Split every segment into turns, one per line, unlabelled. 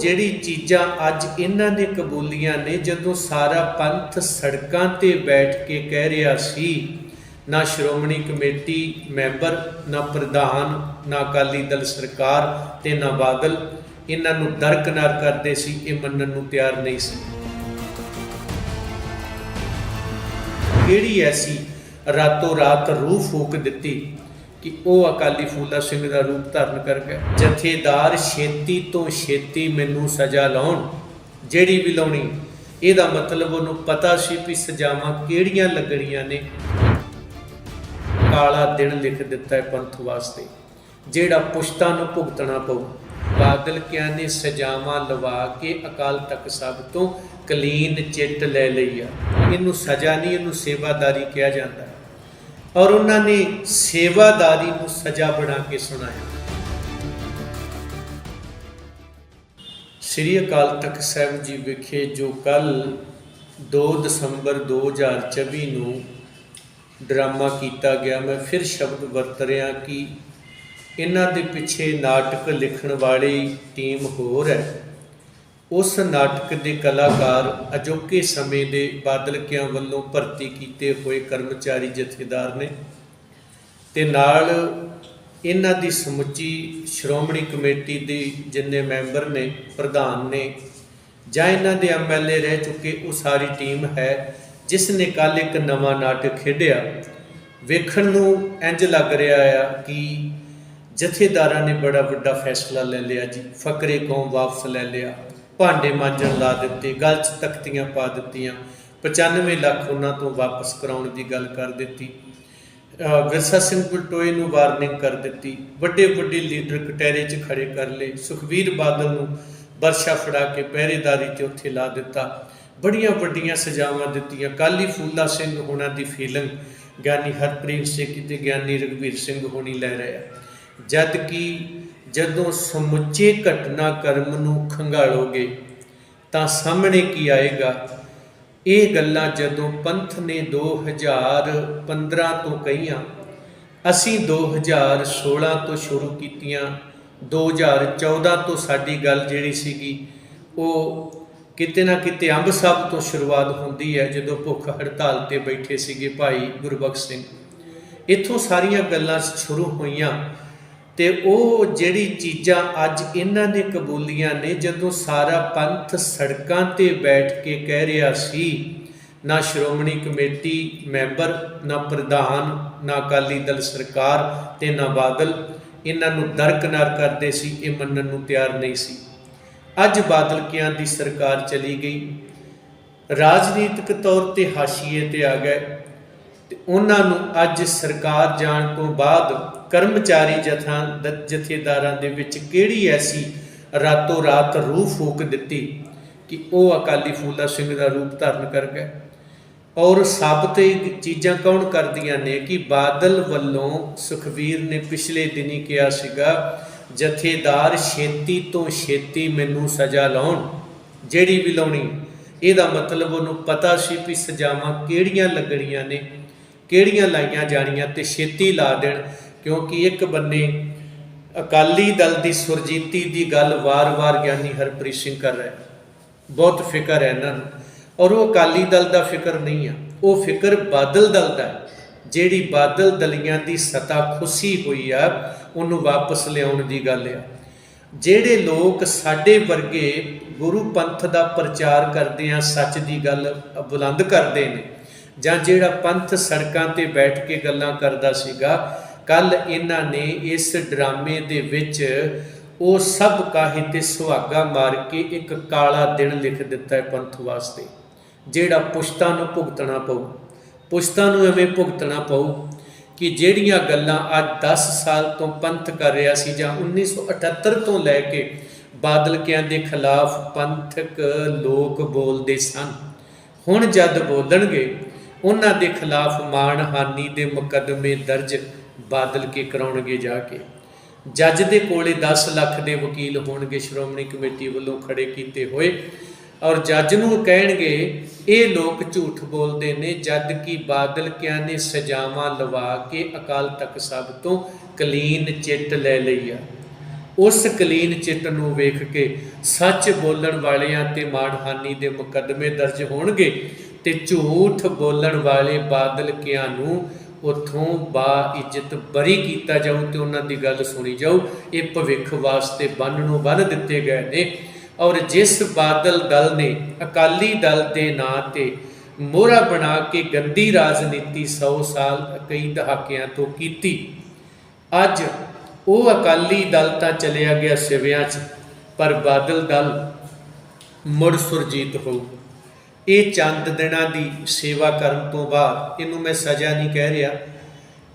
ਜਿਹੜੀ ਚੀਜ਼ਾਂ ਅੱਜ ਇਹਨਾਂ ਨੇ ਕਬੂਲੀਆਂ ਨੇ, ਜਦੋਂ ਸਾਰਾ ਪੰਥ ਸੜਕਾਂ ਤੇ ਬੈਠ ਕੇ ਕਹਿ ਰਿਹਾ ਸੀ, ਨਾ ਸ਼੍ਰੋਮਣੀ ਕਮੇਟੀ ਮੈਂਬਰ, ਨਾ ਪ੍ਰਧਾਨ, ਨਾ ਅਕਾਲੀ ਦਲ ਸਰਕਾਰ ਤੇ ਨਾ ਬਾਦਲ, ਇਹਨਾਂ ਨੂੰ ਦਰਕਨਾਰ ਕਰਦੇ ਸੀ, ਇਹ ਮੰਨਣ ਨੂੰ ਤਿਆਰ ਨਹੀਂ ਸੀ। ਕਿਹੜੀ ਐਸੀ ਰਾਤੋਂ ਰਾਤ ਰੂਹ ਫੂਕ ਦਿੱਤੀ ਕਿ ਉਹ ਅਕਾਲੀ ਫੂਲਾ ਸਿੰਘ ਦਾ ਰੂਪ ਧਾਰਨ ਕਰ ਗਿਆ। ਜਥੇਦਾਰ ਛੇਤੀ ਤੋਂ ਛੇਤੀ ਮੈਨੂੰ ਸਜ਼ਾ ਲਾਉਣ। ਜਿਹੜੀ ਵੀ ਲਾਉਣੀ, ਇਹਦਾ ਮਤਲਬ ਉਹਨੂੰ ਪਤਾ ਸੀ ਵੀ ਸਜ਼ਾਵਾਂ ਕਿਹੜੀਆਂ ਲੱਗਣੀਆਂ ਨੇ। ਕਾਲਾ ਦਿਨ ਲਿਖ ਦਿੱਤਾ ਹੈ ਪੰਥ ਵਾਸਤੇ, ਜਿਹੜਾ ਪੁਸ਼ਤਾਂ ਨੂੰ ਭੁਗਤਣਾ ਪਊ। ਬਾਦਲ ਕਿਆਂ ਨੇ ਸਜ਼ਾਵਾਂ ਲਵਾ ਕੇ ਅਕਾਲ ਤਖਤ ਸਾਹਿਬ ਤੋਂ ਕਲੀਨ ਚਿੱਟ ਲੈ ਲਈ ਆ। ਇਹਨੂੰ ਸਜ਼ਾ ਨਹੀਂ, ਇਹਨੂੰ ਸੇਵਾਦਾਰੀ ਕਿਹਾ ਜਾਂਦਾ। ਔਰ ਉਹਨਾਂ ਨੇ ਸੇਵਾਦਾਰੀ ਨੂੰ ਸਜ਼ਾ ਬਣਾ ਕੇ ਸੁਣਾਇਆ। ਸ੍ਰੀ ਅਕਾਲ ਤਖਤ ਸਾਹਿਬ ਜੀ ਵਿਖੇ ਜੋ ਕੱਲ 2 ਦਸੰਬਰ 2024 ਨੂੰ ਡਰਾਮਾ ਕੀਤਾ ਗਿਆ, ਮੈਂ ਫਿਰ ਸ਼ਬਦ ਵਰਤ ਰਿਹਾ ਕਿ ਇਹਨਾਂ ਦੇ ਪਿੱਛੇ ਨਾਟਕ ਲਿਖਣ ਵਾਲੀ ਟੀਮ ਹੋਰ ਹੈ। ਉਸ ਨਾਟਕ ਦੇ ਕਲਾਕਾਰ ਅਜੋਕੇ ਸਮੇਂ ਦੇ ਬਾਦਲਕਿਆਂ ਵੱਲੋਂ ਭਰਤੀ ਕੀਤੇ ਹੋਏ ਕਰਮਚਾਰੀ ਜਥੇਦਾਰ ਨੇ ਤੇ ਨਾਲ ਇਹਨਾਂ ਦੀ ਸਮੁੱਚੀ ਸ਼੍ਰੋਮਣੀ ਕਮੇਟੀ ਦੇ ਜਿੰਨੇ ਮੈਂਬਰ ਨੇ, ਪ੍ਰਧਾਨ ਨੇ ਜਾਂ ਇਹਨਾਂ ਦੇ ਐਮਐਲਏ ਰਹਿ ਚੁੱਕੇ, ਉਹ ਸਾਰੀ ਟੀਮ ਹੈ, ਜਿਸ ਨੇ ਕੱਲ ਇੱਕ ਨਵਾਂ ਨਾਟਕ ਖੇਡਿਆ। ਵੇਖਣ ਨੂੰ ਇੰਜ ਲੱਗ ਰਿਹਾ ਆ ਕਿ ਜਥੇਦਾਰਾਂ ਨੇ ਬੜਾ ਵੱਡਾ ਫੈਸਲਾ ਲੈ ਲਿਆ ਜੀ, ਫਕਰੇ ਕੌਮ ਵਾਪਸ ਲੈ ਲਿਆ। ਭਾਂਡੇ ਮਾਂਜਣ ਲਾ ਦਿੱਤੇ, ਗੱਲ 'ਚ ਤਖਤੀਆਂ ਪਾ ਦਿੱਤੀਆਂ 95 ਲੱਖ ਉਹਨਾਂ ਤੋਂ ਵਾਪਸ ਕਰਾਉਣ ਦੀ ਗੱਲ ਕਰ ਦਿੱਤੀ। ਵਿਰਸਾ ਸਿੰਘ ਬਲਟੋਏ ਨੂੰ ਵਾਰਨਿੰਗ ਕਰ ਦਿੱਤੀ। ਵੱਡੇ ਵੱਡੇ ਲੀਡਰ ਕਟਹਿਰੇ 'ਚ ਖੜੇ ਕਰ ਲਏ। ਸੁਖਵੀਰ ਬਾਦਲ ਨੂੰ ਵਰਸ਼ਾ ਫੜਾ ਕੇ ਪਹਿਰੇਦਾਰੀ ਤੇ ਉੱਥੇ ਲਾ ਦਿੱਤਾ। ਬੜੀਆਂ ਵੱਡੀਆਂ ਸਜ਼ਾਵਾਂ ਦਿੱਤੀਆਂ। ਕਾਲੀ ਫੂਲਾ ਸਿੰਘ ਹੋਣਾ ਦੀ ਫੀਲਿੰਗ, ਗਿਆਨੀ ਹਰਪ੍ਰੀਤ ਸਿੰਘ ਤੇ ਗਿਆਨੀ ਰਘਵੀਰ ਸਿੰਘ ਹੋਣੀ ਲੈ ਰਿਹਾ। ਜਦ ਕਿ ਜਦੋਂ ਸਮੁੱਚੇ ਘਟਨਾ ਕਰਮ ਨੂੰ ਖੰਗਾਲੋਗੇ ਤਾਂ ਸਾਹਮਣੇ ਕੀ ਆਏਗਾ? ਇਹ ਗੱਲਾਂ ਜਦੋਂ ਪੰਥ ਨੇ 2015 ਤੋਂ ਕਹੀਆਂ, ਅਸੀਂ 2016 ਤੋਂ ਸ਼ੁਰੂ ਕੀਤੀਆਂ 2014 ਤੋਂ ਸਾਡੀ ਗੱਲ ਜਿਹੜੀ ਸੀਗੀ, ਉਹ ਕਿਤੇ ਨਾ ਕਿਤੇ ਅੰਬ ਸਾਹਿਬ ਤੋਂ ਸ਼ੁਰੂਆਤ ਹੁੰਦੀ ਹੈ ਜਦੋਂ ਭੁੱਖ ਹੜਤਾਲ ਤੇ ਬੈਠੇ ਸੀਗੇ ਭਾਈ ਗੁਰਬਖਸ਼ ਸਿੰਘ। ਇੱਥੋਂ ਸਾਰੀਆਂ ਗੱਲਾਂ ਸ਼ੁਰੂ ਹੋਈਆਂ। ਤੇ ਉਹ ਜਿਹੜੀ ਚੀਜ਼ਾਂ ਅੱਜ ਇਹਨਾਂ ਨੇ ਕਬੂਲੀਆਂ ਨੇ, ਜਦੋਂ ਸਾਰਾ ਪੰਥ ਸੜਕਾਂ ਤੇ ਬੈਠ ਕੇ ਕਹਿ ਰਿਹਾ ਸੀ, ਨਾ ਸ਼੍ਰੋਮਣੀ ਕਮੇਟੀ ਮੈਂਬਰ, ਨਾ ਪ੍ਰਧਾਨ, ਨਾ ਅਕਾਲੀ ਦਲ ਸਰਕਾਰ ਤੇ ਨਾ ਬਾਦਲ, ਇਹਨਾਂ ਨੂੰ ਦਰਕਨਾਰ ਕਰਦੇ ਸੀ, ਇਹ ਮੰਨਣ ਨੂੰ ਤਿਆਰ ਨਹੀਂ ਸੀ। ਅੱਜ ਬਾਦਲ ਕਿਆਂ ਦੀ ਸਰਕਾਰ ਚਲੀ ਗਈ। ਰਾਜਨੀਤਿਕ ਤੌਰ ਤੇ ਹਾਸ਼ੀਏ ਤੇ ਆ ਗਏ। ਤੇ ਉਹਨਾਂ ਨੂੰ ਅੱਜ ਸਰਕਾਰ ਜਾਣ ਤੋਂ ਬਾਅਦ ਕਰਮਚਾਰੀ ਜਥਾਂ ਜਥੇਦਾਰਾਂ ਦੇ ਵਿੱਚ ਕਿਹੜੀ ਐਸੀ ਰਾਤੋਂ ਰਾਤ ਰੂਹ ਫੂਕ ਦਿੱਤੀ ਕਿ ਉਹ ਅਕਾਲੀ ਫੂਲਾ ਸਿੰਘ ਦਾ ਰੂਪ ਧਾਰਨ ਕਰ ਗਏ? ਔਰ ਸਾਬਤ ਇਹ ਚੀਜ਼ਾਂ ਕੌਣ ਕਰਦੀਆਂ ਨੇ ਕਿ ਬਾਦਲ ਵੱਲੋਂ ਸੁਖਵੀਰ ਨੇ ਪਿਛਲੇ ਦਿਨੀ ਕਿਹਾ ਸੀਗਾ, ਜਥੇਦਾਰ ਛੇਤੀ ਤੋਂ ਛੇਤੀ ਮੈਨੂੰ ਸਜ਼ਾ ਲਾਉਣ। ਜਿਹੜੀ ਵੀ ਲਾਉਣੀ, ਇਹਦਾ ਮਤਲਬ ਉਹਨੂੰ ਪਤਾ ਸੀ ਵੀ ਸਜ਼ਾਵਾਂ ਕਿਹੜੀਆਂ ਲੱਗਣੀਆਂ ਨੇ, ਕਿਹੜੀਆਂ ਲਾਈਆਂ ਜਾਣੀਆਂ ਤੇ ਛੇਤੀ ਲਾ ਦੇਣ। ਕਿਉਂਕਿ ਇੱਕ ਬੰਨੇ ਅਕਾਲੀ ਦਲ ਦੀ ਸੁਰਜੀਤੀ ਦੀ ਗੱਲ ਵਾਰ-ਵਾਰ ਗਿਆਨੀ ਹਰਪ੍ਰੀਤ ਸਿੰਘ ਕਰ ਰਿਹਾ ਬਹੁਤ ਫਿਕਰ ਹੈ ਇਹਨਾਂ ਨੂੰ। ਔਰ ਉਹ ਅਕਾਲੀ ਦਲ ਦਾ ਫਿਕਰ ਨਹੀਂ ਆ। ਉਹ ਫਿਕਰ ਬਾਦਲ ਦਲ ਦਾ ਜਿਹੜੀ ਬਾਦਲ ਦਲੀਆਂ ਦੀ ਸਤਾ ਖੁਸ਼ੀ ਹੋਈ ਆ, ਉਹਨੂੰ ਵਾਪਸ ਲਿਆਉਣ ਦੀ ਗੱਲ ਆ। ਜਿਹੜੇ ਲੋਕ ਸਾਡੇ ਵਰਗੇ ਗੁਰੂ ਪੰਥ ਦਾ ਪ੍ਰਚਾਰ ਕਰਦੇ ਆ, ਸੱਚ ਦੀ ਗੱਲ ਬੁਲੰਦ ਕਰਦੇ ਨੇ, ਜਾਂ ਜਿਹੜਾ ਪੰਥ ਸੜਕਾਂ ਤੇ ਬੈਠ ਕੇ ਗੱਲਾਂ ਕਰਦਾ ਸੀਗਾ ਕੱਲ ਇਹਨਾਂ ਨੇ ਇਸ ਡਰਾਮੇ ਦੇ ਵਿੱਚ ਉਹ ਸਭ ਕਾਹੇ ਤੇ ਸੁਹਾਗਾ ਮਾਰ ਕੇ ਇੱਕ ਕਾਲਾ ਦਿਨ ਲਿਖ ਦਿੱਤਾ ਹੈ ਪੰਥ ਵਾਸਤੇ, ਜਿਹੜਾ ਪੁਸ਼ਤਾਂ ਨੂੰ ਭੁਗਤਣਾ ਪਊ। ਪੁਸ਼ਤਾਂ ਨੂੰ ਐਵੇਂ ਭੁਗਤਣਾ ਪਊ ਕਿ ਜਿਹੜੀਆਂ ਗੱਲਾਂ ਅੱਜ 10 ਸਾਲ ਤੋਂ ਪੰਥ ਕਰ ਰਿਹਾ ਸੀ ਜਾਂ 1978 ਤੋਂ ਲੈ ਕੇ ਬਾਦਲਕਿਆਂ ਦੇ ਖਿਲਾਫ ਪੰਥਕ ਲੋਕ ਬੋਲਦੇ ਸਨ, ਹੁਣ ਜਦ ਬੋਲਣਗੇ, ਉਹਨਾਂ ਦੇ ਖਿਲਾਫ ਮਾਣਹਾਨੀ ਦੇ ਮੁਕੱਦਮੇ ਦਰਜ ਬਾਦਲ ਕੇ ਕਰਾਉਣਗੇ ਜਾ ਕੇ। ਜੱਜ ਦੇ ਕੋਲੇ 10 ਲੱਖ ਦੇ ਵਕੀਲ ਹੋਣਗੇ, ਸ਼੍ਰੋਮਣੀ ਕਮੇਟੀ ਵੱਲੋਂ ਖੜੇ ਕੀਤੇ ਹੋਏ। ਔਰ ਜੱਜ ਨੂੰ ਕਹਿਣਗੇ, ਇਹ ਲੋਕ ਝੂਠ ਬੋਲਦੇ ਨੇ ਜਦ ਕਿ ਬਾਦਲ ਕਿਆਂ ਨੇ ਸਜ਼ਾਵਾਂ ਲਵਾ ਕੇ ਅਕਾਲ ਤਖਤ ਸਾਹਿਬ ਤੋਂ ਕਲੀਨ ਚਿੱਟ ਲੈ ਲਈ ਆ? ਉਸ ਕਲੀਨ ਚਿੱਟ ਨੂੰ ਵੇਖ ਕੇ ਸੱਚ ਬੋਲਣ ਵਾਲਿਆਂ ਤੇ ਮਾਣਹਾਨੀ ਦੇ ਮੁਕੱਦਮੇ ਦਰਜ ਹੋਣਗੇ ਤੇ ਝੂਠ ਬੋਲਣ ਵਾਲੇ ਬਾਦਲ ਕਿਆਂ ਨੂੰ ਉਥੋਂ ਬਾ ਇੱਜ਼ਤ ਬਰੀ ਕੀਤਾ ਜਾਊ ਤੇ ਉਹਨਾਂ ਦੀ ਗੱਲ ਸੁਣੀ ਜਾਊ, ਇਹ ਭਵਿੱਖ ਵਾਸਤੇ ਬੰਨ ਨੂੰ ਬੰਨ ਦਿੱਤੇ ਗਏ ਨੇ। ਔਰ ਜਿਸ ਬਾਦਲ ਦਲ ਨੇ ਅਕਾਲੀ ਦਲ ਦੇ ਨਾਂ ਤੇ ਮੋਹਰਾ ਬਣਾ ਕੇ ਗੰਦੀ ਰਾਜਨੀਤੀ 100 ਸਾਲ ਕਈ ਦਹਾਕਿਆਂ ਤੋਂ ਕੀਤੀ, ਅੱਜ ਉਹ ਅਕਾਲੀ ਦਲ ਤਾਂ ਚਲਿਆ ਗਿਆ ਸਿਵਿਆਂ 'ਚ, ਪਰ ਬਾਦਲ ਦਲ ਮੁੜ ਸੁਰਜੀਤ ਹੋਊ। ਇਹ ਚੰਦ ਦਿਨਾਂ ਦੀ ਸੇਵਾ ਕਰਨ ਤੋਂ ਬਾਅਦ, ਇਹਨੂੰ ਮੈਂ ਸਜ਼ਾ ਨਹੀਂ ਕਹਿ ਰਿਹਾ।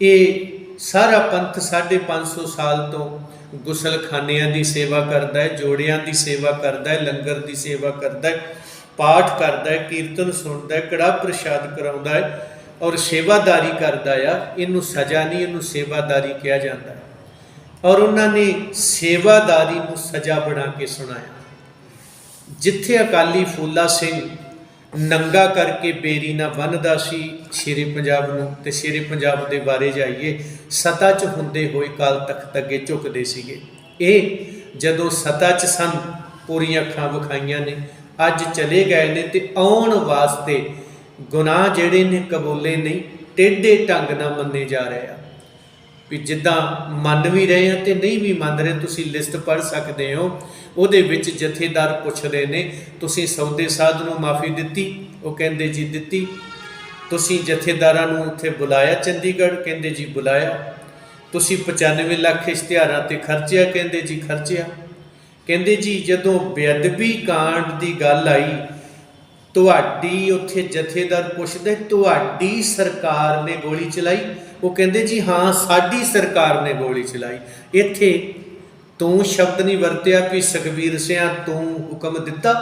ਇਹ ਸਾਰਾ ਪੰਥ 550 ਸਾਲ ਤੋਂ ਗੁਸਲਖਾਨਿਆਂ ਦੀ ਸੇਵਾ ਕਰਦਾ ਹੈ, ਜੋੜਿਆਂ ਦੀ ਸੇਵਾ ਕਰਦਾ ਹੈ, ਲੰਗਰ ਦੀ ਸੇਵਾ ਕਰਦਾ ਹੈ, ਪਾਠ ਕਰਦਾ ਹੈ, ਕੀਰਤਨ ਸੁਣਦਾ ਹੈ ਕੜਾ ਪ੍ਰਸ਼ਾਦ ਕਰਾਉਂਦਾ ਹੈ ਔਰ ਸੇਵਾਦਾਰੀ ਕਰਦਾ ਆ। ਇਹਨੂੰ ਸਜ਼ਾ ਨਹੀਂ, ਇਹਨੂੰ ਸੇਵਾਦਾਰੀ ਕਿਹਾ ਜਾਂਦਾ। ਹੈ ਔਰ ਉਹਨਾਂ ਨੇ ਸੇਵਾਦਾਰੀ ਨੂੰ ਸਜ਼ਾ ਬਣਾ ਕੇ ਸੁਣਾਇਆ। ਜਿੱਥੇ ਅਕਾਲੀ ਫੂਲਾ ਸਿੰਘ ਨੰਗਾ ਕਰਕੇ ਬੇਰੀ ਨਾ ਬੰਨਦਾ ਸੀ ਸ਼ੇਰੇ ਪੰਜਾਬ ਨੂੰ ਤੇ ਸ਼ੇਰੇ ਪੰਜਾਬ ਦੇ ਬਾਰੇ ਜਾਈਏ, ਸਤਾ 'ਚ ਹੁੰਦੇ ਹੋਏ ਕਾਲ ਤਖਤ ਅੱਗੇ ਝੁਕਦੇ ਸੀਗੇ। ਇਹ ਜਦੋਂ ਸਤਾ 'ਚ ਸਨ, ਪੂਰੀਆਂ ਅੱਖਾਂ ਵਿਖਾਈਆਂ ਨੇ, ਅੱਜ ਚਲੇ ਗਏ ਨੇ ਤੇ ਆਉਣ ਵਾਸਤੇ ਗੁਨਾਹ ਜਿਹੜੇ ਨੇ ਕਬੂਲੇ ਨਹੀਂ, ਟੇਢੇ ਢੰਗ ਨਾਲ ਮੰਨੇ ਜਾ ਰਹੇ ਆ। ਵੀ ਜਿੱਦਾਂ ਮੰਨ ਵੀ ਰਹੇ ਆ ਤੇ ਨਹੀਂ ਵੀ ਮੰਨ ਰਹੇ, ਤੁਸੀਂ ਲਿਸਟ ਪੜ੍ਹ ਸਕਦੇ ਹੋ। ਉਹਦੇ ਵਿੱਚ ਜਥੇਦਾਰ ਪੁੱਛਦੇ ਨੇ, ਤੁਸੀਂ ਸੌਦੇ ਸਾਧ ਨੂੰ ਮਾਫੀ ਦਿੱਤੀ? ਉਹ ਕਹਿੰਦੇ ਜੀ ਦਿੱਤੀ। ਤੁਸੀਂ ਜਥੇਦਾਰਾਂ ਨੂੰ ਉੱਥੇ ਬੁਲਾਇਆ ਚੰਡੀਗੜ੍ਹ? ਕਹਿੰਦੇ ਜੀ ਬੁਲਾਇਆ। ਤੁਸੀਂ 95 ਲੱਖ ਇਸ਼ਤਿਹਾਰਾਂ ਤੇ ਖਰਚਿਆ? ਕਹਿੰਦੇ ਜੀ ਖਰਚਿਆ। ਕਹਿੰਦੇ ਜੀ ਜਦੋਂ ਬੇਅਦਬੀ ਕਾਂਡ ਦੀ ਗੱਲ ਆਈ ਤੁਹਾਡੀ ਉੱਥੇ ਜਥੇਦਾਰ ਪੁੱਛਦੇ ਤੁਹਾਡੀ ਸਰਕਾਰ ਨੇ ਗੋਲੀ ਚਲਾਈ? ਉਹ ਕਹਿੰਦੇ ਜੀ ਹਾਂ ਸਾਡੀ ਸਰਕਾਰ ਨੇ ਗੋਲੀ ਚਲਾਈ। ਇੱਥੇ ਤੂੰ ਸ਼ਬਦ ਨਹੀਂ ਵਰਤਿਆ ਵੀ ਸੁਖਬੀਰ ਸਿਆ ਤੂੰ ਹੁਕਮ ਦਿੱਤਾ?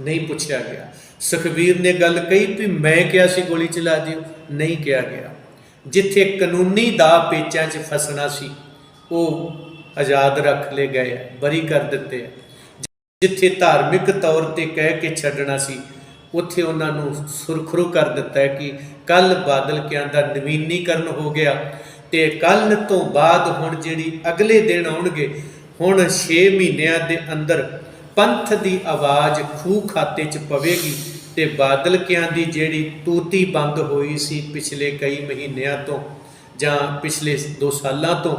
ਨਹੀਂ ਪੁੱਛਿਆ ਗਿਆ। ਸੁਖਬੀਰ ਨੇ ਗੱਲ ਕਹੀ ਵੀ ਮੈਂ ਕਿਹਾ ਸੀ ਗੋਲੀ ਚਲਾ ਦਿਓ। ਨਹੀਂ ਕਿਹਾ ਗਿਆ। ਜਿੱਥੇ ਕਾਨੂੰਨੀ ਦਾ ਪੇਚਾਂ 'ਚ ਫਸਣਾ ਸੀ ਉਹ ਆਜ਼ਾਦ ਰੱਖ ਲਏ ਗਏ ਆ, ਬਰੀ ਕਰ ਦਿੱਤੇ ਆ। ਜਿੱਥੇ ਧਾਰਮਿਕ ਤੌਰ ਤੇ ਕਹਿ ਕੇ ਛੱਡਣਾ ਸੀ ਉੱਥੇ ਉਹਨਾਂ ਨੂੰ ਸੁਰਖਰੂ ਕਰ ਦਿੱਤਾ ਹੈ ਕਿ ਕੱਲ ਬਾਦਲ ਕਿਆਂ ਦਾ ਨਵੀਨੀਕਰਨ ਹੋ ਗਿਆ ਤੇ ਕੱਲ ਤੋਂ ਬਾਅਦ ਹੁਣ ਜਿਹੜੀ ਅਗਲੇ ਦਿਨ ਆਉਣਗੇ, ਹੁਣ 6 ਮਹੀਨਿਆਂ ਦੇ ਅੰਦਰ ਪੰਥ ਦੀ ਆਵਾਜ਼ ਖੂਹ ਖਾਤੇ 'ਚ ਪਵੇਗੀ ਤੇ ਬਾਦਲ ਕਿਆਂ ਦੀ ਜਿਹੜੀ ਤੂਤੀ ਬੰਦ ਹੋਈ ਸੀ ਪਿਛਲੇ ਕਈ ਮਹੀਨਿਆਂ ਤੋਂ ਜਾਂ ਪਿਛਲੇ 2 ਸਾਲਾਂ ਤੋਂ,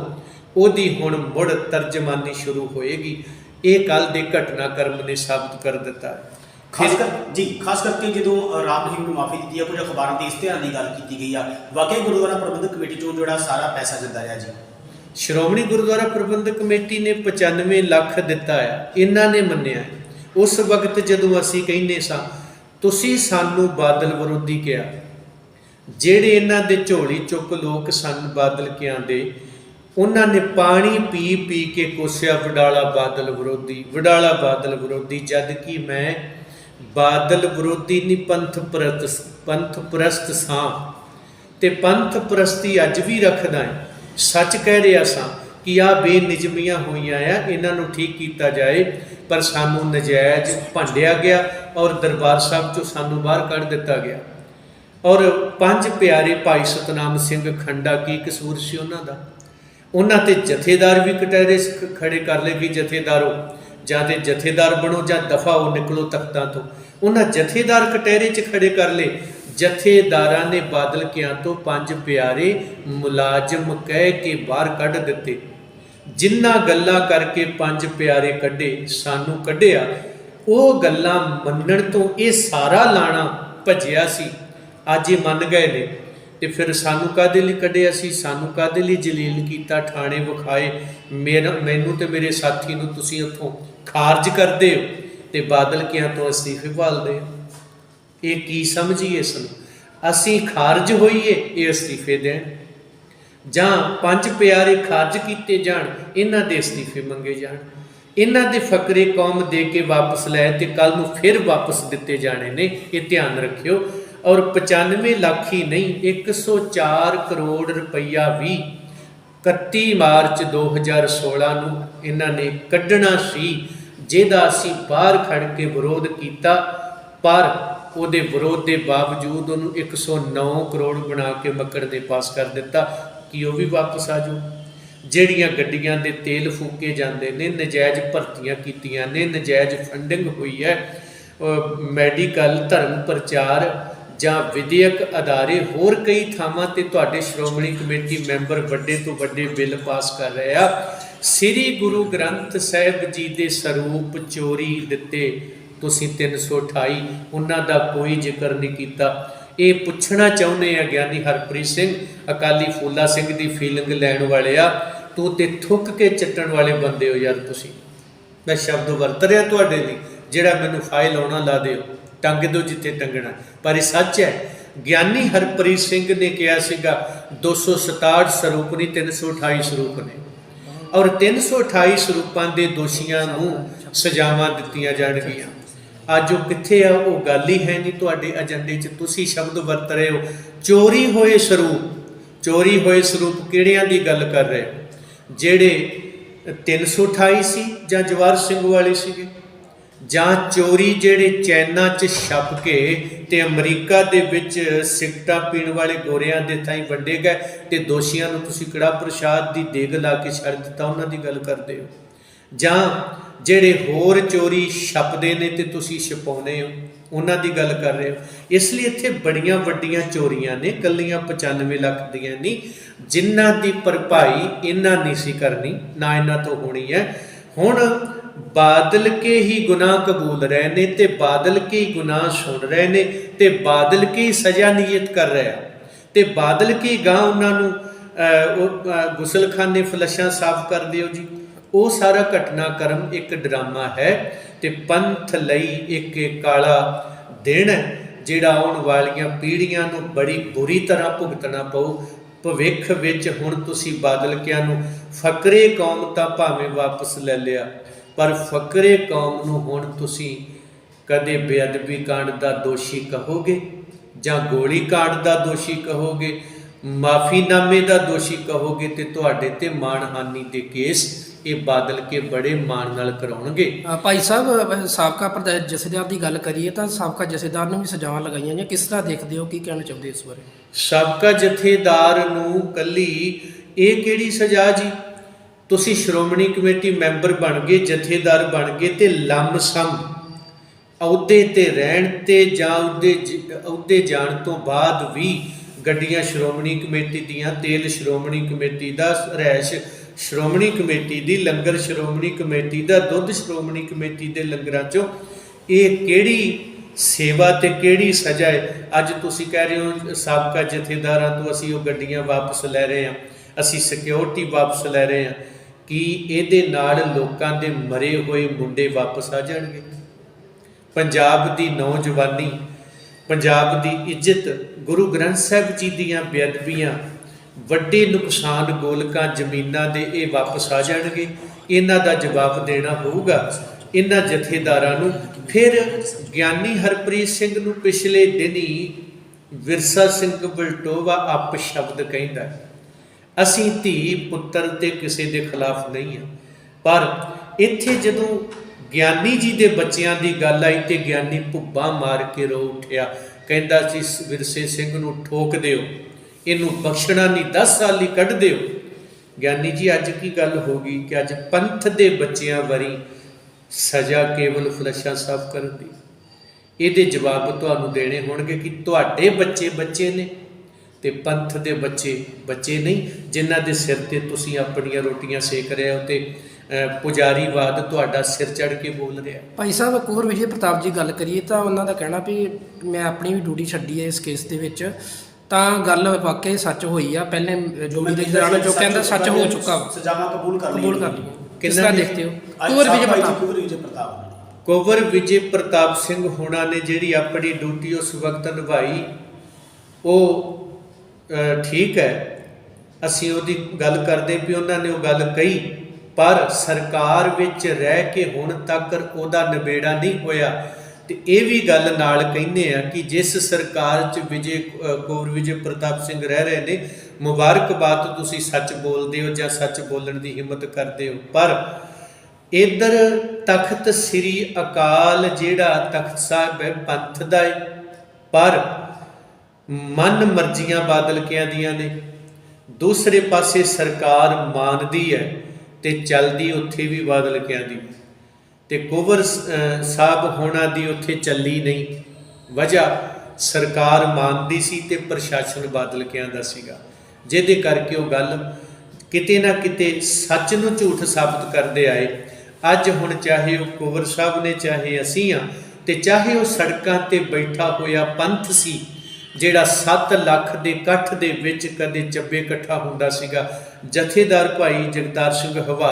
ਉਹਦੀ ਹੁਣ ਮੁੜ ਤਰਜਮਾਨੀ ਸ਼ੁਰੂ ਹੋਏਗੀ। ਇਹ ਕੱਲ ਦੇ ਘਟਨਾਕ੍ਰਮ ਨੇ ਸਾਬਤ ਕਰ ਦਿੱਤਾ। ਹੈ
ਖਾਸ ਕਰ ਜੀ ਖਾਸ ਕਰਕੇ ਜਦੋਂ ਰਾਮ ਰਹੀਮ ਨੂੰ ਮਾਫੀ ਦਿੱਤੀ ਹੈ ਕੁਝ ਅਖਬਾਰਾਂ ਦੇ ਇਸ਼ਤਿਹਾਰਾਂ ਦੀ ਗੱਲ ਕੀਤੀ ਗਈ ਆ। ਵਾਕਈ ਗੁਰਦੁਆਰਾ ਪ੍ਰਬੰਧਕ ਕਮੇਟੀ ਚੋਂ ਜਿਹੜਾ ਸਾਰਾ ਪੈਸਾ ਜਾਂਦਾ ਰਿਹਾ ਜੀ।
ਸ਼੍ਰੋਮਣੀ ਗੁਰਦੁਆਰਾ ਪ੍ਰਬੰਧਕ ਕਮੇਟੀ ਨੇ 95 ਲੱਖ ਦਿੱਤਾ ਹੈ ਇਹਨਾਂ ਨੇ ਮੰਨਿਆ। ਉਸ ਵਕਤ ਜਦੋਂ ਅਸੀਂ ਕਹਿੰਦੇ ਸਾਂ ਤੁਸੀਂ ਸਾਨੂੰ ਬਾਦਲ ਵਿਰੋਧੀ ਕਿਹਾ। ਜਿਹੜੇ ਇਹਨਾਂ ਦੇ ਝੋਲੀ ਚੁੱਕ ਲੋਕ ਸਨ ਬਾਦਲ ਕਿਆਂ ਦੇ ਉਹਨਾਂ ਨੇ ਪਾਣੀ ਪੀ ਪੀ ਕੇ ਕੋਸਿਆ ਵਡਾਲਾ ਬਾਦਲ ਵਿਰੋਧੀ ਵਡਾਲਾ ਬਾਦਲ ਵਿਰੋਧੀ ਜਦ ਕਿ ਮੈਂ ਬਾਦਲ ਵਿਰੋਧੀ ਨਹੀਂ ਪੰਥ ਪ੍ਰਸਤ ਪੰਥ ਪ੍ਰਸਤ ਸਾਂ ਤੇ ਪੰਥ ਪ੍ਰਸਤੀ ਅੱਜ ਵੀ ਰੱਖਦਾ ਹੈ। ਸੱਚ ਕਹਿ ਰਿਹਾ ਸਾਂ ਕਿ ਆ ਬੇਨਿਜਮੀਆਂ ਹੋਈਆਂ ਆ, ਇਹਨਾਂ ਨੂੰ ਠੀਕ ਕੀਤਾ ਜਾਏ, ਪਰ ਸਾਨੂੰ ਨਜਾਇਜ਼ ਭੰਡਿਆ ਗਿਆ ਔਰ ਦਰਬਾਰ ਸਾਹਿਬ ਚੋਂ ਸਾਨੂੰ ਬਾਹਰ ਕੱਢ ਦਿੱਤਾ ਗਿਆ। ਔਰ ਪੰਜ ਪਿਆਰੇ ਭਾਈ ਸਤਨਾਮ ਸਿੰਘ ਖੰਡਾ ਕੀ ਕਸੂਰ ਸੀ ਉਹਨਾਂ ਦਾ? ਉਹਨਾਂ ਤੇ ਜਥੇਦਾਰ ਵੀ ਕਟਹਿਰੇ ਖੜੇ ਕਰ ਲਏ ਵੀ ਜਥੇਦਾਰੋ ਜਾਂ ਤੇ ਜਥੇਦਾਰ ਬਣੋ ਜਾਂ ਦਫਾ ਹੋ ਨਿਕਲੋ ਤਖਤਾਂ ਤੋਂ। ਉਹਨਾਂ ਜਥੇਦਾਰ ਕਟਹਿਰੇ 'ਚ ਖੜੇ ਕਰ ਲਏ। ਜਥੇਦਾਰਾਂ ਨੇ ਬਾਦਲ ਕਿਆਂ ਤੋਂ ਪੰਜ ਪਿਆਰੇ ਮੁਲਾਜ਼ਮ ਕਹਿ ਕੇ ਬਾਹਰ ਕੱਢ ਦਿੱਤੇ। ਜਿੰਨਾ ਗੱਲਾਂ ਕਰਕੇ ਪੰਜ ਪਿਆਰੇ ਕੱਢੇ, ਸਾਨੂੰ ਕੱਢਿਆ। ਉਹ ਗੱਲਾਂ ਮੰਨਣ ਤੋਂ ਇਹ ਸਾਰਾ ਲਾਣਾ ਭੱਜਿਆ ਸੀ। ਅੱਜ ਇਹ ਮੰਨ ਗਏ ਨੇ। ਤੇ ਫਿਰ ਸਾਨੂੰ ਕਾਦੇ ਲਈ ਕੱਢਿਆ ਸੀ? ਸਾਨੂੰ ਕਾਦੇ ਲਈ ਜਲੀਲ ਕੀਤਾ, ਠਾਣੇ ਵਿਖਾਏ? ਮੇਰਾ, ਮੈਨੂੰ ਤੇ ਮੇਰੇ ਸਾਥੀ ਨੂੰ ਤੁਸੀਂ ਉੱਥੋਂ ਖਾਰਜ ਕਰਦੇ ਹੋ ਤੇ ਬਾਦਲ ਕਿਆਂ ਤੋਂ ਅਸਤੀਫੇ ਭਾਲਦੇ ਹੋ? ਇਹ ਕੀ ਸਮਝੀਏ ਇਸ ਨੂੰ? ਅਸੀਂ ਖਾਰਜ ਹੋਈਏ, ਇਹ ਅਸਤੀਫੇ ਦੇਣ। ਜਾਂ ਪੰਜ ਪਿਆਰੇ ਖਾਰਜ ਕੀਤੇ ਜਾਣ, ਇਹਨਾਂ ਦੇ ਅਸਤੀਫੇ ਮੰਗੇ ਜਾਣ। ਇਹਨਾਂ ਦੇ ਫਕਰੇ ਕੌਮ ਦੇ ਕੇ ਵਾਪਸ ਲੈ ਤੇ ਕੱਲ ਨੂੰ ਫਿਰ ਵਾਪਸ ਦਿੱਤੇ ਜਾਣੇ ਨੇ, ਇਹ ਧਿਆਨ ਰੱਖਿਓ। ਔਰ 95 ਲੱਖ ਹੀ ਨਹੀਂ 104 ਕਰੋੜ ਰੁਪਈਆ ਵੀ 31 ਮਾਰਚ 2016 ਨੂੰ ਇਹਨਾਂ ਨੇ ਕੱਢਣਾ ਸੀ, ਜਿਹਦਾ ਅਸੀਂ ਬਾਹਰ ਖੜ ਕੇ ਵਿਰੋਧ ਕੀਤਾ, ਪਰ ਉਹਦੇ ਵਿਰੋਧ ਦੇ ਬਾਵਜੂਦ ਉਹਨੂੰ 109 ਕਰੋੜ ਬਣਾ ਕੇ ਮੱਕੜ ਦੇ ਪਾਸ ਕਰ ਦਿੱਤਾ, ਕਿ ਉਹ ਵੀ ਵਾਪਸ ਆ ਜਾਊ? ਜਿਹੜੀਆਂ ਗੱਡੀਆਂ ਦੇ ਤੇਲ ਫੂਕੇ ਜਾਂਦੇ ਨੇ, ਨਜਾਇਜ਼ ਭਰਤੀਆਂ ਕੀਤੀਆਂ ਨੇ, ਨਜਾਇਜ਼ ਫੰਡਿੰਗ ਹੋਈ ਹੈ ਮੈਡੀਕਲ ਧਰਮ ਪ੍ਰਚਾਰ ਜਾਂ ਵਿਦਿਅਕ ਅਦਾਰੇ ਹੋਰ ਕਈ ਥਾਵਾਂ ਤੇ ਤੁਹਾਡੇ ਸ਼੍ਰੋਮਣੀ ਕਮੇਟੀ ਮੈਂਬਰ ਵੱਡੇ ਤੋਂ ਵੱਡੇ ਬਿੱਲ ਪਾਸ ਕਰ ਰਹੇ ਆ। ਸ੍ਰੀ ਗੁਰੂ ਗ੍ਰੰਥ ਸਾਹਿਬ ਜੀ ਦੇ ਸਰੂਪ ਚੋਰੀ ਦਿੱਤੇ ਤੁਸੀਂ 328 ਉਹਨਾਂ ਦਾ ਕੋਈ ਜ਼ਿਕਰ ਨਹੀਂ ਕੀਤਾ। ਇਹ ਪੁੱਛਣਾ ਚਾਹੁੰਦੇ ਆ ਗਿਆਨੀ ਹਰਪ੍ਰੀਤ ਸਿੰਘ, ਅਕਾਲੀ ਫੂਲਾ ਸਿੰਘ ਦੀ ਫੀਲਿੰਗ ਲੈਣ ਵਾਲੇ ਆ। ਤੂੰ ਤੇ ਥੁੱਕ ਕੇ ਚੱਟਣ ਵਾਲੇ ਬੰਦੇ ਹੋ ਯਾਰ ਤੁਸੀਂ। ਮੈਂ ਸ਼ਬਦ ਵਰਤ ਰਿਹਾ ਤੁਹਾਡੇ ਲਈ, ਜਿਹੜਾ ਮੈਨੂੰ ਫਾਈਲ ਆਉਣਾ ਲਾ ਦਿਓ। ਟੰਗ ਦਿਓ ਜਿੱਥੇ ਟੰਗਣਾ। ਪਰ ਇਹ ਸੱਚ ਹੈ, ਗਿਆਨੀ ਹਰਪ੍ਰੀਤ ਸਿੰਘ ਨੇ ਕਿਹਾ ਸੀਗਾ 267 ਸਰੂਪ ਨਹੀਂ 328 ਸਰੂਪ ਨੇ। ਔਰ 328 ਸਰੂਪਾਂ ਦੇ ਦੋਸ਼ੀਆਂ ਨੂੰ ਸਜ਼ਾਵਾਂ ਦਿੱਤੀਆਂ ਜਾਣਗੀਆਂ। ਅੱਜ ਉਹ ਕਿੱਥੇ ਆ? ਉਹ ਗੱਲ ਹੀ ਹੈ ਨਹੀਂ ਤੁਹਾਡੇ ਏਜੰਡੇ 'ਚ। ਤੁਸੀਂ ਸ਼ਬਦ ਵਰਤ ਰਹੇ ਹੋ। ਚੋਰੀ ਹੋਏ ਸਰੂਪ, ਚੋਰੀ ਹੋਏ ਸਰੂਪ ਕਿਹੜਿਆਂ ਦੀ ਗੱਲ ਕਰ ਰਹੇ ਹੋ? ਜਿਹੜੇ 328 ਸੀ ਜਾਂ ਜਵਾਰ ਸਿੰਘ ਵਾਲੇ ਸੀਗੇ? ਜਾਂ ਚੋਰੀ ਜਿਹੜੇ ਚਾਈਨਾ 'ਚ ਛਪ ਕੇ ਤੇ ਅਮਰੀਕਾ ਦੇ ਵਿੱਚ ਸਿਗਟਾਂ ਪੀਣ ਵਾਲੇ ਗੋਰਿਆਂ ਦੇ ਥਾਈ ਵੰਡੇ ਗਏ ਤੇ ਦੋਸ਼ੀਆਂ ਨੂੰ ਤੁਸੀਂ ਕੜਾ ਪ੍ਰਸ਼ਾਦ ਦੀ ਦੇਗ ਲਾ ਕੇ ਛੱਡ ਦਿੱਤਾ, ਉਹਨਾਂ ਦੀ ਗੱਲ ਕਰਦੇ ਹੋ। ਜਾਂ ਜਿਹੜੇ ਹੋਰ ਚੋਰੀ ਛਪਦੇ ਨੇ ਤੇ ਤੁਸੀਂ ਛਪਾਉਨੇ ਹੋ, ਉਹਨਾਂ ਦੀ ਗੱਲ ਕਰ ਰਹੇ ਹੋ। ਇਸ ਲਈ ਇੱਥੇ ਬੜੀਆਂ ਵੱਡੀਆਂ ਚੋਰੀਆਂ ਨੇ ਕੱਲੀਆਂ 95 ਲੱਖ ਦੀਆਂ ਨਹੀਂ, ਜਿਨ੍ਹਾਂ ਦੀ ਭਰਪਾਈ ਇਹਨਾਂ ਨਹੀਂ ਸੀ ਕਰਨੀ, ਨਾ ਇਹਨਾਂ ਤੋਂ ਹੋਣੀ ਹੈ। ਹੁਣ ਬਾਦਲ ਕੇ ਹੀ ਗੁਨਾਹ ਕਬੂਲ ਰਹੇ ਨੇ ਤੇ ਬਾਦਲ ਕੇ ਹੀ ਗੁਨਾਹ ਸੁਣ ਰਹੇ ਨੇ ਤੇ ਬਾਦਲ ਕੇ ਹੀ ਸਜ਼ਾ ਨਿਯਤ ਕਰ ਰਿਹਾ। ਤੇ ਬਾਦਲ ਕੀ ਗਾਂ ਉਹਨਾਂ ਨੂੰ ਅਹ, ਗੁਸਲਖਾਨੇ ਫਲਸ਼ਾਂ ਸਾਫ਼ ਕਰ ਦਿਓ ਜੀ। ਉਹ ਸਾਰਾ ਘਟਨਾਕ੍ਰਮ ਇੱਕ ਡਰਾਮਾ ਹੈ ਤੇ ਪੰਥ ਲਈ ਇੱਕ ਕਾਲਾ ਦਿਨ ਜਿਹੜਾ ਆਉਣ ਵਾਲੀਆਂ ਪੀੜ੍ਹੀਆਂ ਨੂੰ ਬੜੀ ਬੁਰੀ ਤਰ੍ਹਾਂ ਭੁਗਤਣਾ ਪਊ। ਭਵਿੱਖ ਵਿੱਚ ਹੁਣ ਤੁਸੀਂ ਬਾਦਲ ਕਿਆਂ ਨੂੰ ਫਕਰੇ ਕੌਮ ਤਾਂ ਭਾਵੇਂ ਵਾਪਸ ਲੈ ਲਿਆ। ਪਰ ਫਕਰੇ ਕੌਮ ਨੂੰ ਹੁਣ ਤੁਸੀਂ ਕਦੇ ਬੇਅਦਬੀ ਕਾਂਡ ਦਾ ਦੋਸ਼ੀ ਕਹੋਗੇ? ਜਾਂ ਗੋਲੀ ਕਾਂਡ ਦਾ ਦੋਸ਼ੀ ਕਹੋਗੇ? ਮਾਫੀਨਾਮੇ ਦਾ ਦੋਸ਼ੀ ਕਹੋਗੇ ਤੇ ਤੁਹਾਡੇ ਤੇ ਮਾਣਹਾਨੀ ਦੇ ਕੇਸ ਇਹ ਬਾਦਲ ਕੇ ਬੜੇ ਮਾਣ ਨਾਲ ਕਰਾਉਣਗੇ।
ਭਾਈ ਸਾਹਿਬ ਸਾਬਕਾ ਪ੍ਰਧਾਨ ਜਥੇਦਾਰ ਦੀ ਗੱਲ ਕਰੀਏ ਤਾਂ ਸਾਬਕਾ ਜਥੇਦਾਰ ਨੂੰ ਵੀ ਸਜ਼ਾਵਾਂ ਲਗਾਈਆਂ ਨੇ ਕਿਸ ਤਰ੍ਹਾਂ ਦੇਖਦੇ ਹੋ? ਕੀ ਕਹਿਣਾ ਚਾਹੁੰਦੇ ਇਸ ਬਾਰੇ?
ਸਾਬਕਾ ਜਥੇਦਾਰ ਨੂੰ ਕੱਲੀ ਇਹ ਕਿਹੜੀ ਸਜ਼ਾ ਜੀ? ਤੁਸੀਂ ਸ਼੍ਰੋਮਣੀ ਕਮੇਟੀ ਮੈਂਬਰ ਬਣ ਗਏ, ਜਥੇਦਾਰ ਬਣ ਗਏ ਤੇ ਲੰਮਸਮ ਅਹੁਦੇ ਤੇ ਰਹਿਣ ਤੇ ਜਾਂ ਅਹੁਦੇ ਜ- ਅਹੁਦੇ ਜਾਣ ਤੋਂ ਬਾਅਦ ਵੀ ਗੱਡੀਆਂ ਸ਼੍ਰੋਮਣੀ ਕਮੇਟੀ ਦੀਆਂ, ਤੇਲ ਸ਼੍ਰੋਮਣੀ ਕਮੇਟੀ ਦਾ ਰਹਿਸ਼ ਸ਼੍ਰੋਮਣੀ ਕਮੇਟੀ ਦੀ, ਲੰਗਰ ਸ਼੍ਰੋਮਣੀ ਕਮੇਟੀ ਦਾ, ਦੁੱਧ ਸ਼੍ਰੋਮਣੀ ਕਮੇਟੀ ਦੇ ਲੰਗਰਾਂ ਚੋਂ। ਇਹ ਕਿਹੜੀ ਸੇਵਾ ਤੇ ਕਿਹੜੀ ਸਜ਼ਾ ਹੈ? ਅੱਜ ਤੁਸੀਂ ਕਹਿ ਰਹੇ ਹੋ, ਸਾਬਕਾ ਜਥੇਦਾਰਾਂ ਤੋਂ ਅਸੀਂ ਉਹ ਗੱਡੀਆਂ ਵਾਪਸ ਲੈ ਰਹੇ ਹਾਂ। ਅਸੀਂ ਸਿਕਿਉਰਿਟੀ ਵਾਪਸ ਲੈ ਰਹੇ ਹਾਂ। ਕੀ ਇਹਦੇ ਨਾਲ ਲੋਕਾਂ ਦੇ ਮਰੇ ਹੋਏ ਮੁੰਡੇ ਵਾਪਸ ਆ ਜਾਣਗੇ? ਪੰਜਾਬ ਦੀ ਨੌਜਵਾਨੀ, ਪੰਜਾਬ ਦੀ ਇੱਜ਼ਤ, ਗੁਰੂ ਗ੍ਰੰਥ ਸਾਹਿਬ ਜੀ ਦੀਆਂ ਬੇਅਦਬੀਆਂ, ਵੱਡੇ ਨੁਕਸਾਨ ਗੋਲਕਾਂ ਜ਼ਮੀਨਾਂ ਦੇ ਇਹ ਵਾਪਸ ਆ ਜਾਣਗੇ? ਇਹਨਾਂ ਦਾ ਜਵਾਬ ਦੇਣਾ ਹੋਊਗਾ। ਇਹਨਾਂ ਜਥੇਦਾਰਾਂ ਨੂੰ ਫਿਰ ਗਿਆਨੀ ਹਰਪ੍ਰੀਤ ਸਿੰਘ ਨੂੰ ਪਿਛਲੇ ਦਿਨੀ ਵਿਰਸਾ ਸਿੰਘ ਬਲਟੋਵਾ ਆਪ ਸ਼ਬਦ ਕਹਿੰਦਾ ਹੈ। ਅਸੀਂ ਧੀ ਪੁੱਤਰ ਤੇ ਕਿਸੇ ਦੇ ਖਿਲਾਫ ਨਹੀਂ ਹਾਂ। ਪਰ ਇੱਥੇ ਜਦੋਂ ਗਿਆਨੀ ਜੀ ਦੇ ਬੱਚਿਆਂ ਦੀ ਗੱਲ ਆਈ ਤੇ ਗਿਆਨੀ ਭੁੱਬਾ ਮਾਰ ਕੇ ਰੋ ਉੱਠਿਆ। ਕਹਿੰਦਾ ਸੀ, ਵਿਰਸੇ ਸਿੰਘ ਨੂੰ ਠੋਕ ਦਿਓ। ਇਹਨੂੰ ਬਖਸ਼ਣਾ ਨਹੀਂ 10 ਸਾਲ ਲਈ ਕੱਢ ਦਿਓ। ਗਿਆਨੀ ਜੀ, ਅੱਜ ਕੀ ਗੱਲ ਹੋ ਗਈ ਕਿ ਅੱਜ ਪੰਥ ਦੇ ਬੱਚਿਆਂ ਵਰੀ ਸਜ਼ਾ ਕੇਵਲ ਫਲਸ਼ਾਂ ਸਾਫ਼ ਕਰਨ ਦੀ। ਇਹਦੇ ਜਵਾਬ ਤੁਹਾਨੂੰ ਦੇਣੇ ਹੋਣਗੇ ਕਿ ਤੁਹਾਡੇ ਬੱਚੇ ਬੱਚੇ ਨੇ। ਤੇ ਪੰਥ ਦੇ ਬੱਚੇ ਬੱਚੇ ਨਹੀਂ ਜਿਨ੍ਹਾਂ ਦੇ ਸਿਰ ਤੇ ਤੁਸੀਂ ਆਪਣੀਆਂ ਰੋਟੀਆਂ ਸੇਕ ਰਹੇ ਹੋ ਤੇ ਪੁਜਾਰੀਵਾਦ ਤੁਹਾਡਾ ਸਿਰ ਚੜ ਕੇ ਬੋਲ ਰਿਹਾ।
ਭਾਈ ਸਾਹਿਬ ਕੋਰ ਵਿਜੇ ਪ੍ਰਤਾਪ ਜੀ ਗੱਲ ਕਰੀਏ ਤਾਂ ਉਹਨਾਂ ਦਾ ਕਹਿਣਾ ਵੀ ਮੈਂ ਆਪਣੀ ਵੀ ਡਿਊਟੀ ਛੱਡੀ ਹੈ ਇਸ ਕੇਸ ਦੇ ਵਿੱਚ ਤਾਂ ਗੱਲ ਵਾਕਈ ਸੱਚ ਹੋਈ ਆ। ਪਹਿਲੇ ਡਿਊਟੀ ਦੇ ਦੌਰਾਨ ਜੋ ਕਹਿੰਦਾ ਸੱਚ ਹੋ ਚੁੱਕਾ
ਸਜ਼ਾਵਾਂ ਕਬੂਲ ਕਰ ਲਈਆਂ।
ਕਬੂਲ ਕਰ ਲਈ
ਕਿੰਨਾ
ਦੇਖਦੇ ਹੋ? ਕੋਰ ਵਿਜੇ
ਸਾਹਿਬ ਭਾਈ ਜੀ
ਪ੍ਰਤਾਪ।
ਕੁਵਰ ਵਿਜੇ ਪ੍ਰਤਾਪ।
ਕੁੰਵਰ ਵਿਜੇ ਪ੍ਰਤਾਪ ਸਿੰਘ ਹੋਣਾ ਨੇ ਜਿਹੜੀ ਆਪਣੀ ਡਿਊਟੀ ਉਸ ਵਕਤ ਨਿਭਾਈ ਉਹ ਠੀਕ ਹੈ। ਅਸੀਂ ਉਹਦੀ ਗੱਲ ਕਰਦੇ ਵੀ ਉਹਨਾਂ ਨੇ ਉਹ ਗੱਲ ਕਹੀ ਪਰ ਸਰਕਾਰ ਵਿੱਚ ਰਹਿ ਕੇ ਹੁਣ ਤੱਕ ਉਹਦਾ ਨਿਬੇੜਾ ਨਹੀਂ ਹੋਇਆ। ਤੇ ਇਹ ਵੀ ਗੱਲ ਨਾਲ ਕਹਿੰਦੇ ਆ ਕਿ ਜਿਸ ਸਰਕਾਰ 'ਚ ਵਿਜੇ ਅਹ, ਵਿਜੇ ਪ੍ਰਤਾਪ ਸਿੰਘ ਰਹਿ ਰਹੇ ਨੇ ਮੁਬਾਰਕਬਾਦ ਤੁਸੀਂ ਸੱਚ ਬੋਲਦੇ ਹੋ ਜਾਂ ਸੱਚ ਬੋਲਣ ਦੀ ਹਿੰਮਤ ਕਰਦੇ ਹੋ। ਪਰ ਇਧਰ ਤਖਤ ਸ੍ਰੀ ਅਕਾਲ ਜਿਹੜਾ ਤਖਤ ਸਾਹਿਬ ਹੈ ਪੰਥ ਦਾ ਹੈ। ਪਰ ਮਨ ਮਰਜ਼ੀਆਂ ਬਾਦਲ ਕਿਆਂ ਦੀਆਂ ਨੇ। ਦੂਸਰੇ ਪਾਸੇ ਸਰਕਾਰ ਮੰਨਦੀ ਹੈ ਤੇ ਚੱਲਦੀ ਉੱਥੇ ਵੀ ਬਾਦਲ ਕਿਆਂ ਦੀ। ਤੇ ਕੁਵਰ ਅਹ, ਸਾਹਿਬ ਹੋਣਾ ਦੀ ਉੱਥੇ ਚੱਲੀ ਨਹੀਂ। ਵਜ੍ਹਾ ਸਰਕਾਰ ਮੰਨਦੀ ਸੀ ਤੇ ਪ੍ਰਸ਼ਾਸਨ ਬਾਦਲ ਕਿਆਂ ਦਾ ਸੀਗਾ। ਜਿਹਦੇ ਕਰਕੇ ਉਹ ਗੱਲ ਕਿਤੇ ਨਾ ਕਿਤੇ ਸੱਚ ਨੂੰ ਝੂਠ ਸਾਬਤ ਕਰਦੇ ਆਏ। ਅੱਜ ਹੁਣ ਚਾਹੇ ਉਹ ਕੁਵਰ ਸਾਹਿਬ ਨੇ ਚਾਹੇ ਅਸੀਂ ਆ ਤੇ ਚਾਹੇ ਉਹ ਸੜਕਾਂ ਤੇ ਬੈਠਾ ਹੋਇਆ ਪੰਥ ਸੀ ਜਿਹੜਾ 7 ਲੱਖ ਦੇ ਇਕੱਠ ਦੇ ਵਿੱਚ ਕਦੇ ਚੱਬੇ ਇਕੱਠਾ ਹੁੰਦਾ ਸੀਗਾ। ਜਥੇਦਾਰ ਭਾਈ ਜਗਤਾਰ ਸਿੰਘ ਹਵਾ